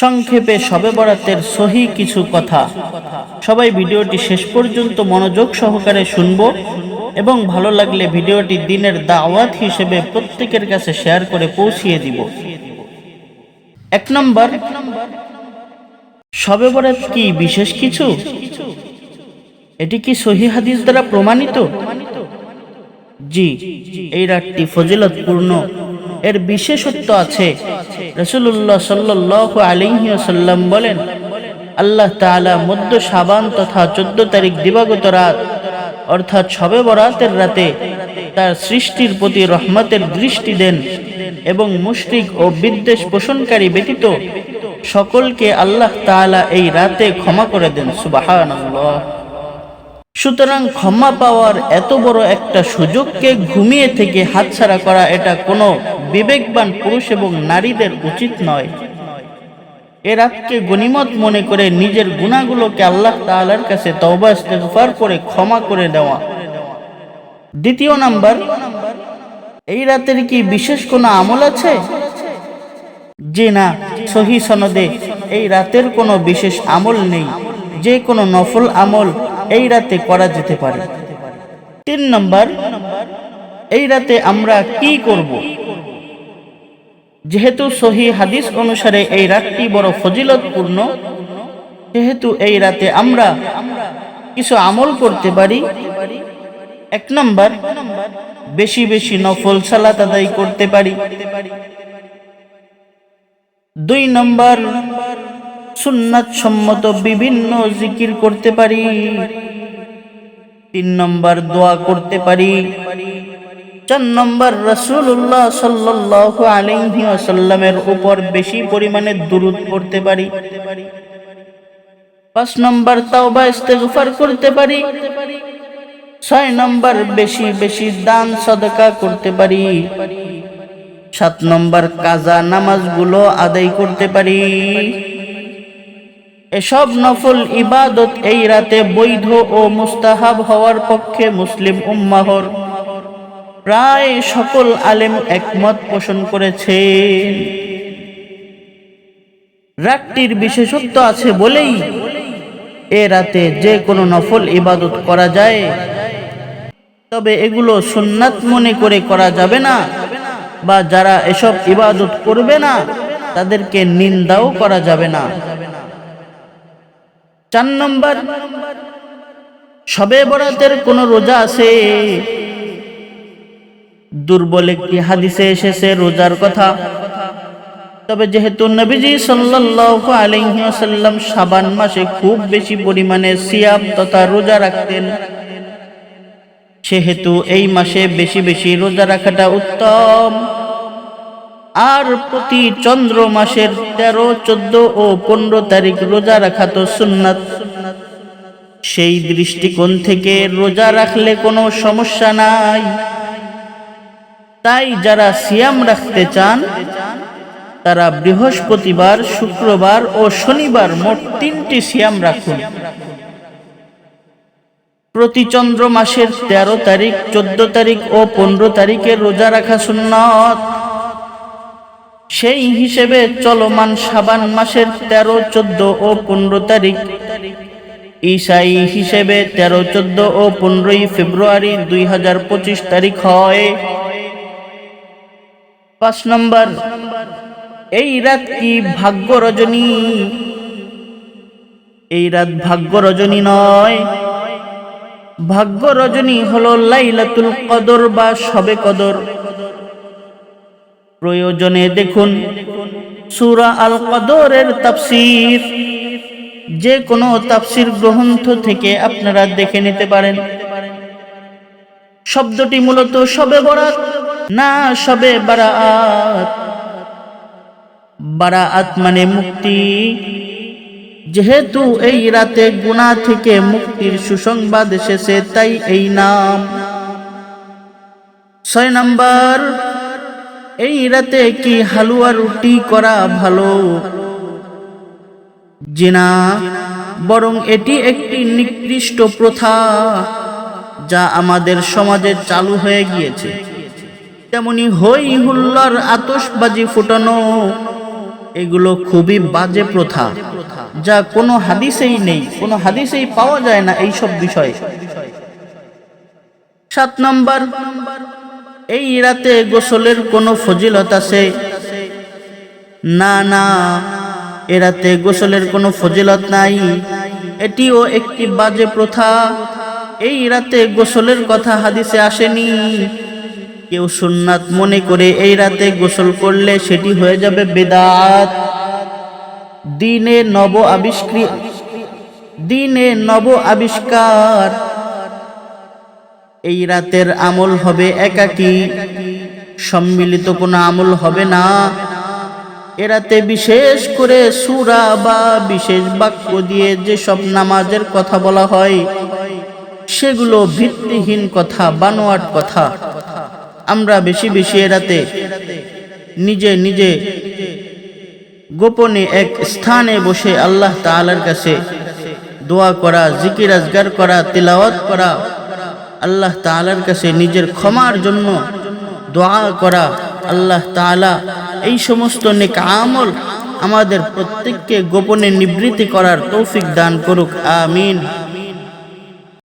সংক্ষেপে সবে বরাতের সহি কিছু কথা। সবাই ভিডিওটি শেষ পর্যন্ত মনোযোগ সহকারে শুনব এবং ভালো লাগলে ভিডিওটি দিনের দাওয়াত হিসেবে প্রত্যেকের কাছে শেয়ার করে পৌঁছিয়ে দিব। এক নম্বর, সবে বরাত কি বিশেষ কিছু? এটি কি সহি হাদিস দ্বারা প্রমাণিত? জি, এই রাতটি ফজিলতপূর্ণ। এর বিশেষত্ব আছে। রসুল্লাহ সাল্লাহ আলিহাসাল্লাম বলেন, আল্লাহ তাআলা মধ্য সাবান তথা চোদ্দ তারিখ দিবাগত রাত, অর্থাৎ সবে বরাতের রাতে তার সৃষ্টির প্রতি রহমতের দৃষ্টি দেন এবং মুশরিক ও বিদ্বেষ পোষণকারী ব্যতীত সকলকে আল্লাহ তাআলা এই রাতে ক্ষমা করে দেন, সুবাহানাল্লাহ। সুতরাং ক্ষমা পাওয়ার এত বড় একটা সুযোগকে ঘুমিয়ে থেকে হাতছাড়া করা এটা কোনো বিবেকবান পুরুষ এবং নারীদের উচিত নয়। এ রাতকে গনিমত মনে করে নিজের গুণাগুলোকে আল্লাহ তাআলার কাছে তওবা করে ক্ষমা করে দেওয়া। দ্বিতীয় নাম্বার, এই রাতের কি বিশেষ কোনো আমল আছে? যে না, সহি সনদে এই রাতের কোনো বিশেষ আমল নেই। যে কোনো নফল আমল এই রাতে করা যেতে পারে। তিন নম্বর, এই রাতে আমরা কি করব? যেহেতু সহি হাদিস অনুসারে এই রাতটি বড় ফজিলতপূর্ণ সেহেতু এই রাতে আমরা কিছু আমল করতে পারি, এক নম্বর, বেশি বেশি নফল সালাত আদায় করতে পারি। দুই নম্বর সুন্নাত সম্মত বিভিন্ন জিকির করতে পারি। তিন নম্বর, দোয়া করতে পারি। চার নম্বর রসুল্লাহ সাল্লাহ আলহি আসাল্লামের উপর বেশি পরিমাণে দুরুদ পড়তে পারি। পাঁচ নম্বর তাওবা ইস্তেগফার করতে পারি। ছয় নম্বর বেশি বেশি দান সদকা করতে পারি। সাত নম্বর কাজা নামাজগুলো আদায় করতে পারি। এসব নফল ইবাদত এই রাতে বৈধ ও মুস্তাহাব হওয়ার পক্ষে মুসলিম উম্মাহর প্রায় সকল আলেম একমত পোষণ করেছেন রাতটির বিশেষত্ব আছে বলেই এ রাতে যে কোনো নফল ইবাদত করা যায়। তবে এগুলো সুন্নাত মনে করে করা যাবে না বা যারা এসব ইবাদত করবে না, তাদেরকে নিন্দাও করা যাবে না। চার নম্বর, সবে বরাতের কোনো রোজা আছে। দুর্বল একটি হাদিসে এসেছে, রোজার কথা। তবে যেহেতু নবীজি সাল্লাল্লাহু আলাইহি ওয়াসাল্লাম শাবান মাসে খুব বেশি পরিমাণে সিয়াম তথা রোজা রাখতেন, সেহেতু এই মাসে বেশি বেশি রোজা রাখাটা উত্তম। আর প্রতি চন্দ্র মাসের তেরো, চোদ্দ ও পনেরো তারিখ রোজা রাখা তো সুন্নাত। সেই দৃষ্টিকোণ থেকে রোজা রাখলে কোনো সমস্যা নাই। তাই যারা সিয়াম রাখতে চান, তারা বৃহস্পতিবার, শুক্রবার ও শনিবার মোট তিনটি সিয়াম রাখুন। প্রতি চন্দ্র মাসের তেরো তারিখ, চোদ্দ তারিখ ও পনেরো তারিখে রোজা রাখা সুন্নত। সেই হিসেবে চলমান সাবান মাসের তেরো, চোদ্দ ও পনেরো তারিখ ঈসাই হিসেবে তেরো, চোদ্দ ও পনেরোই ফেব্রুয়ারি দুই হাজার পঁচিশ তারিখ হয়। পাঁচ নম্বর, এই রাত কি ভাগ্য রজনী এই রাত ভাগ্য রজনী নয়। ভাগ্য রজনী হলো লাইলাতুল কদর বা সবে কদর। প্রয়োজনে দেখুন সুরা আল কদরের তাফসির। যে কোনো তাফসির গ্রন্থ থেকে আপনারা দেখে নিতে পারেন। শব্দটি মূলত সবে বরাত। না সবে বারাত। বারাত মানে মুক্তি। যেহেতু এই রাতে গুণা থেকে মুক্তির সুসংবাদ এসেছে, তাই এই নাম। ছয় নাম্বার, এই রাতে কি হালুয়া রুটি করা ভালো? জিনা বরং এটি একটি নিকৃষ্ট প্রথা যা আমাদের সমাজে চালু হয়ে গিয়েছে। তেমনি হই হুল্লার আতসবাজি ফুটানো। এগুলো খুবই বাজে প্রথা, যা কোনো হাদিসেই নেই, কোনো হাদিসেই পাওয়া যায় না এই সব বিষয়ে। সাত নম্বর, এই রাতে গোসলের কোনো ফজিলত আছে? না না, এ রাতে গোসলের কোনো ফজিলত নাই। এটিও একটি বাজে প্রথা। এই রাতে গোসলের কথা হাদিসে আসেনি। কেউ সুন্নাত মনে করে এই রাতে গোসল করলে সেটি হয়ে যাবে বেদাত। দিনে নব আবিষ্কৃত দিনে নব আবিষ্কার। এই রাতের আমল হবে একাকী। সম্মিলিত কোনো আমল হবে না। এরাতে বিশেষ করে সুরা বা বিশেষ বাক্য দিয়ে যেসব নামাজের কথা বলা হয়, সেগুলো ভিত্তিহীন কথা, বানোয়াট কথা। আমরা বেশি বেশি এরাতে নিজে নিজে গোপনে এক স্থানে বসে আল্লাহ তাআলার কাছে দোয়া করা, জিকির, আজগার করা, তিলাওয়াত করা, আল্লাহ তাআলার কাছে নিজের ক্ষমার জন্য দোয়া করা, আল্লাহ তাআলা এই সমস্ত নেক আমল আমাদের প্রত্যেককে গোপনে নিবৃত্তি করার তৌফিক দান করুক, আমিন।